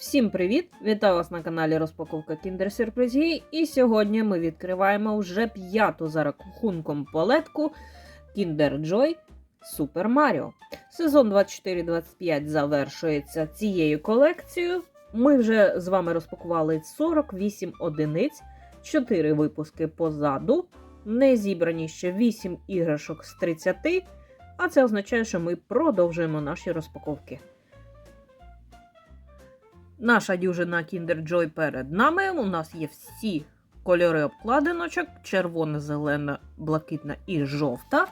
Всім привіт! Вітаю вас на каналі Розпаковка Kinder Сюрпризі. І сьогодні ми відкриваємо вже п'яту за рахунком палетку Kinder Joy Super Mario. Сезон 24-25 завершується цією колекцією. Ми вже з вами розпакували 48 одиниць, 4 випуски позаду. Не зібрані ще 8 іграшок з 30, а це означає, що ми продовжуємо наші розпаковки. Наша дюжина Kinder Joy перед нами. У нас є всі кольори обкладиночок: червона, зелена, блакитна і жовта.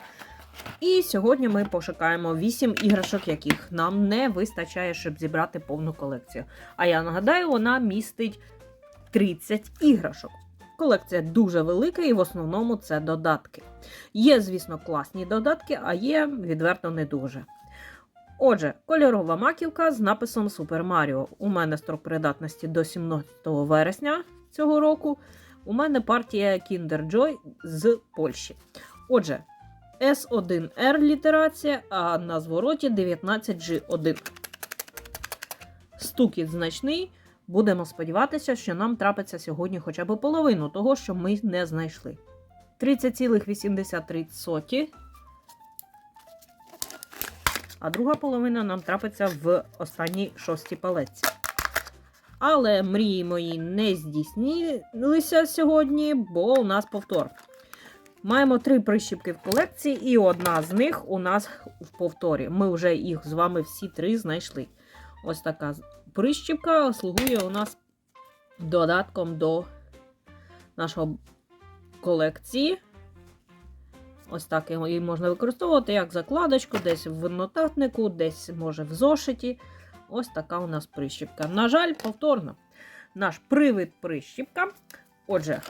І сьогодні ми пошукаємо 8 іграшок, яких нам не вистачає, щоб зібрати повну колекцію. А я нагадаю, вона містить 30 іграшок. Колекція дуже велика, і в основному це додатки. Є, звісно, класні додатки, а є відверто не дуже. Отже, кольорова маківка з написом Super Mario. У мене строк придатності до 17 вересня цього року. У мене партія Kinder Joy з Польщі. Отже, S1R літерація, а на звороті 19G1. Стукіт значний. Будемо сподіватися, що нам трапиться сьогодні хоча б половину того, що ми не знайшли. 30,83 а друга половина нам трапиться в останній шостій палеці. Але мрії мої не здійснилися сьогодні, бо у нас повтор. Маємо три прищіпки в колекції, і одна з них у нас в повторі. Ми вже їх з вами всі три знайшли. Ось така прищіпка слугує у нас додатком до нашого колекції. Ось так її можна використовувати як закладочку, десь в нотатнику, десь, може, в зошиті. Ось така у нас прищіпка. На жаль, повторно, наш привид прищіпка. Отже,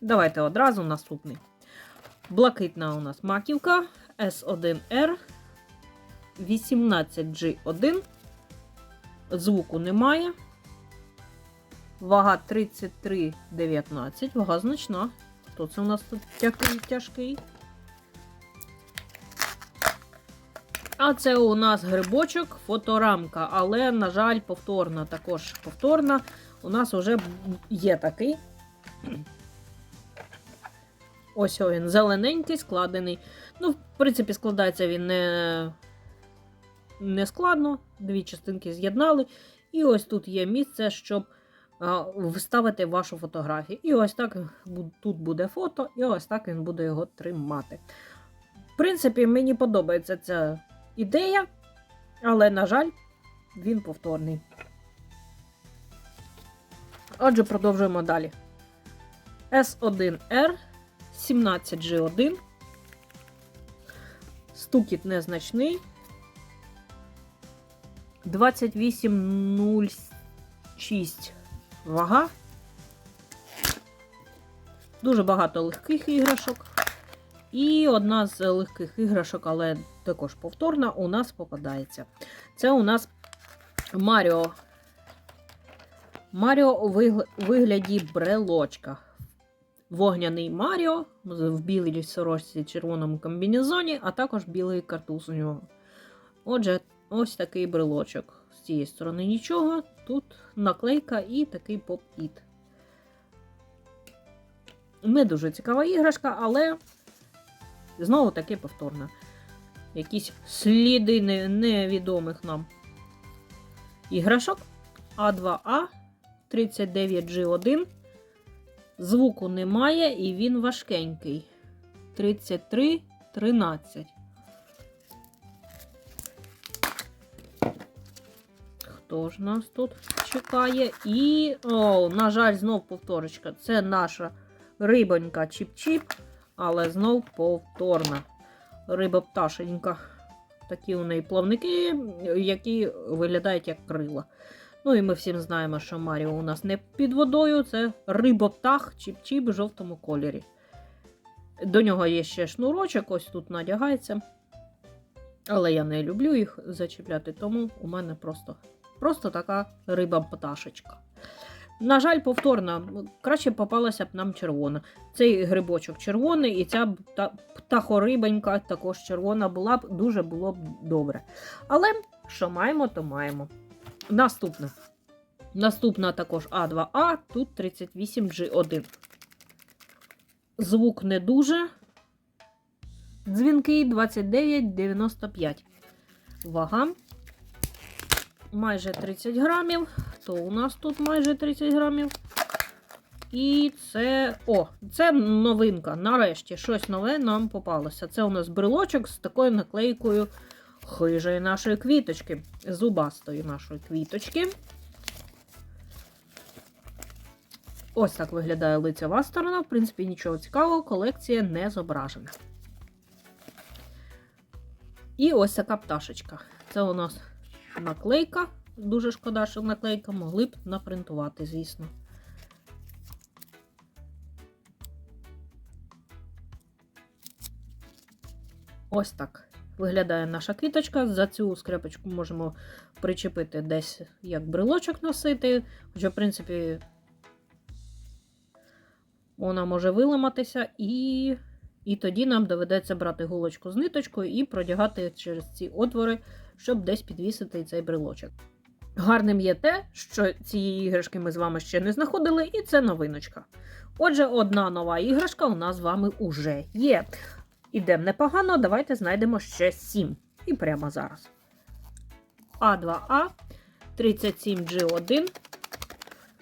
давайте одразу наступний. Блакитна у нас маківка S1R 18G1. Звуку немає. Вага 33,19. Вага значна. Хто це у нас тут такий тяжкий? А це у нас грибочок, фоторамка, але, на жаль, повторна. Також повторна. У нас вже є такий. Ось він зелененький, складений. Ну, в принципі, складається він не, не складно. Дві частинки з'єднали. І ось тут є місце, щоб вставити вашу фотографію. І ось так тут буде фото, і ось так він буде його тримати. В принципі, мені подобається ця ідея, але, на жаль, він повторний. Отже, продовжуємо далі. S1R 17G1. Стукіт незначний. 28,06 вага. Дуже багато легких іграшок. І одна з легких іграшок, але також повторна, у нас попадається. Це у нас Маріо. Маріо у вигляді брелочка. Вогняний Маріо в білій сорочці червоному комбінезоні, а також білий картуз у нього. Отже, ось такий брелочок. З цієї сторони нічого. Тут наклейка і такий поп-іт. Не дуже цікава іграшка, але знову таки повторна. Якісь сліди невідомих нам іграшок. А2А 39G1. Звуку немає, і він важкенький. 33-13. Хто ж нас тут чекає? І, о, на жаль, знов повторочка. Це наша рибонька чіп-чіп, але знов повторна. Риба пташенька. Такі у неї плавники, які виглядають як крила. Ну і ми всім знаємо, що Маріо у нас не під водою, це риботах чіп-чіп в жовтому кольорі. До нього є ще шнурочок, ось тут надягається. Але я не люблю їх зачіпляти, тому у мене просто просто така риба-пташечка. На жаль, повторна, краще попалася б нам червона. Цей грибочок червоний, і ця птахорибенька також червона була б, дуже було б добре. Але що маємо, то маємо. Наступне. Наступна також А2А, тут 38G1. Звук не дуже. Дзвінки 29,95. Вага майже 30 грамів. То у нас тут майже 30 грамів. І це. О, це новинка. Нарешті щось нове нам попалося. Це у нас брелочок з такою наклейкою хижої нашої квіточки. Зубастої нашої квіточки. Ось так виглядає лицева сторона. В принципі, нічого цікавого, колекція не зображена. І ось така пташечка. Це у нас наклейка. Дуже шкода, що наклейка могли б напринтувати, звісно. Ось так виглядає наша квіточка. За цю скрепочку можемо причепити десь як брелочок носити. Хоча, в принципі, вона може виламатися, і, і тоді нам доведеться брати гулочку з ниточкою і продягати через ці отвори, щоб десь підвісити цей брелочок. Гарним є те, що цієї іграшки ми з вами ще не знаходили, і це новиночка. Отже, одна нова іграшка у нас з вами уже є. Ідемо непогано, давайте знайдемо ще 7. І прямо зараз. А2А 37G1.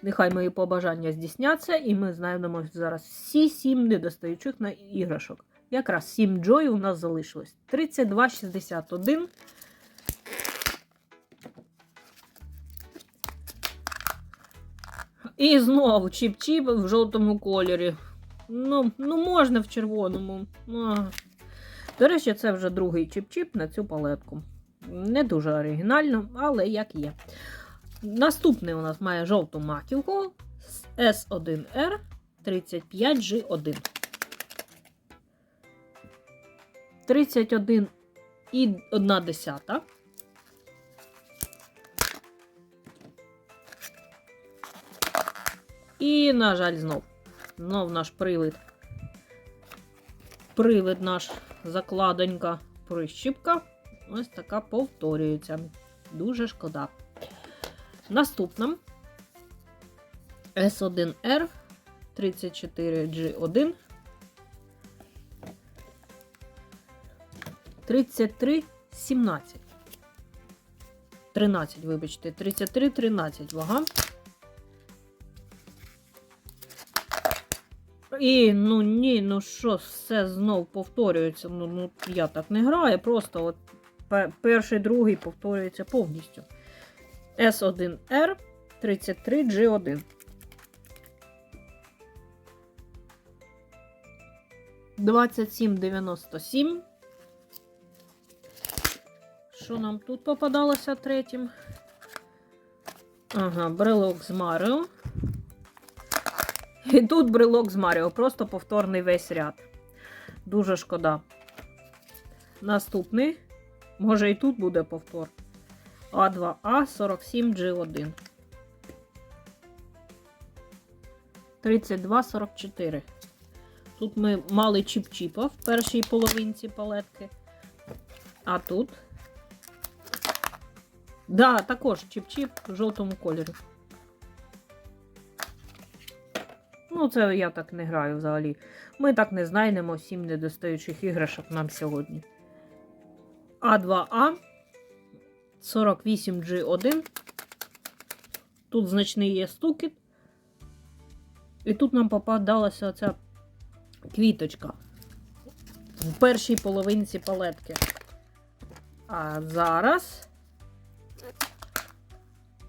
Нехай мої побажання здійсняться, і ми знайдемо зараз всі 7 недостаючих на іграшок. Якраз 7 Joy у нас залишилось. 3261. І знову чіп-чіп в жовтому кольорі. Ну, ну можна в червоному. А. До речі, це вже другий чіп-чіп на цю палетку. Не дуже оригінально, але як є. Наступний у нас має жовту маківку S1R 35G1. 31 і 1 десята. І, на жаль, знов. Знов наш привид. Привид наш закладонька прищіпка. Ось така повторюється. Дуже шкода. Наступна S1R 34G1. 3317. 13, вибачте, 33-13 вага. І ну ні, ну що, все знов повторюється. Ну, ну я так не граю, просто от перший, другий повторюється повністю. S1R 33G1. Двадцять сім дев'яносто сім. Що нам тут попадалося третім? Ага, брелок з Маріо. І тут брелок з Маріо, просто повторний весь ряд. Дуже шкода. Наступний. Може і тут буде повтор. А2А 47G1. 32-44. Тут ми мали чіп-чіпа в першій половинці палетки. А тут. Да, також чіп-чіп в жовтому кольорі. Ну, це я так не граю взагалі. Ми так не знайдемо сім недостаючих іграшок нам сьогодні. А2А 48G1. Тут значний є стукіт. І тут нам попадалася оця квіточка в першій половинці палетки. А зараз.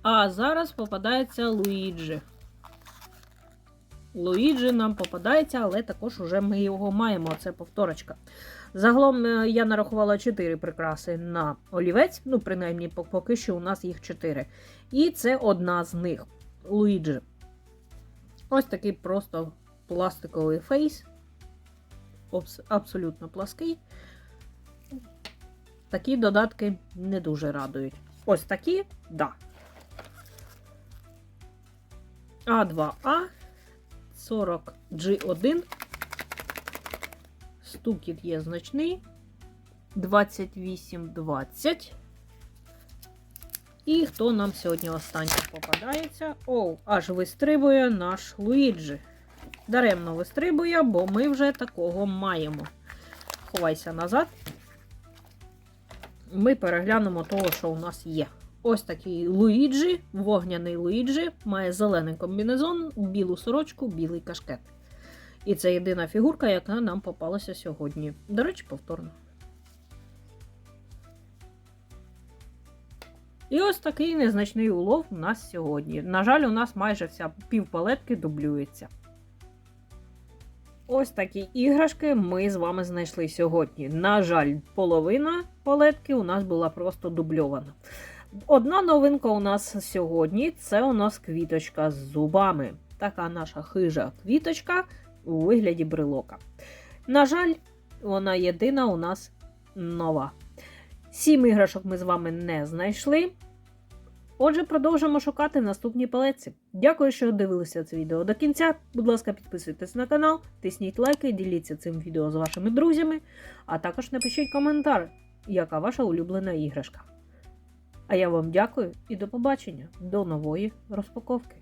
А зараз попадається Луїджі. Луїджі нам попадається, але також уже ми його маємо. Це повторочка. Загалом е, я нарахувала 4 прикраси на олівець. Ну, принаймні, поки що у нас їх 4. І це одна з них Луїджі. Ось такий просто пластиковий фейс. Абсолютно плаский. Такі додатки не дуже радують. Ось такі, да. А2А 40G1. Стукіт є значний. 2820. І хто нам сьогодні останній попадається? О, аж вистрибує наш Луїджі. Даремно вистрибує, бо ми вже такого маємо. Ховайся назад. Ми переглянемо того, що у нас є. Ось такий Луїджі, вогняний Луїджі, має зелений комбінезон, білу сорочку, білий кашкет. І це єдина фігурка, яка нам попалася сьогодні. До речі, повторно. І ось такий незначний улов у нас сьогодні. На жаль, у нас майже вся півпалетки дублюється. Ось такі іграшки ми з вами знайшли сьогодні. На жаль, половина палетки у нас була просто дубльована. Одна новинка у нас сьогодні це у нас квіточка з зубами. Така наша хижа квіточка у вигляді брелока. На жаль, вона єдина у нас нова. Сім іграшок ми з вами не знайшли. Отже, продовжимо шукати наступні палеці. Дякую, що дивилися це відео до кінця. Будь ласка, підписуйтесь на канал, тисніть лайки, діліться цим відео з вашими друзями, а також напишіть коментар, яка ваша улюблена іграшка. А я вам дякую і до побачення, до нової розпаковки.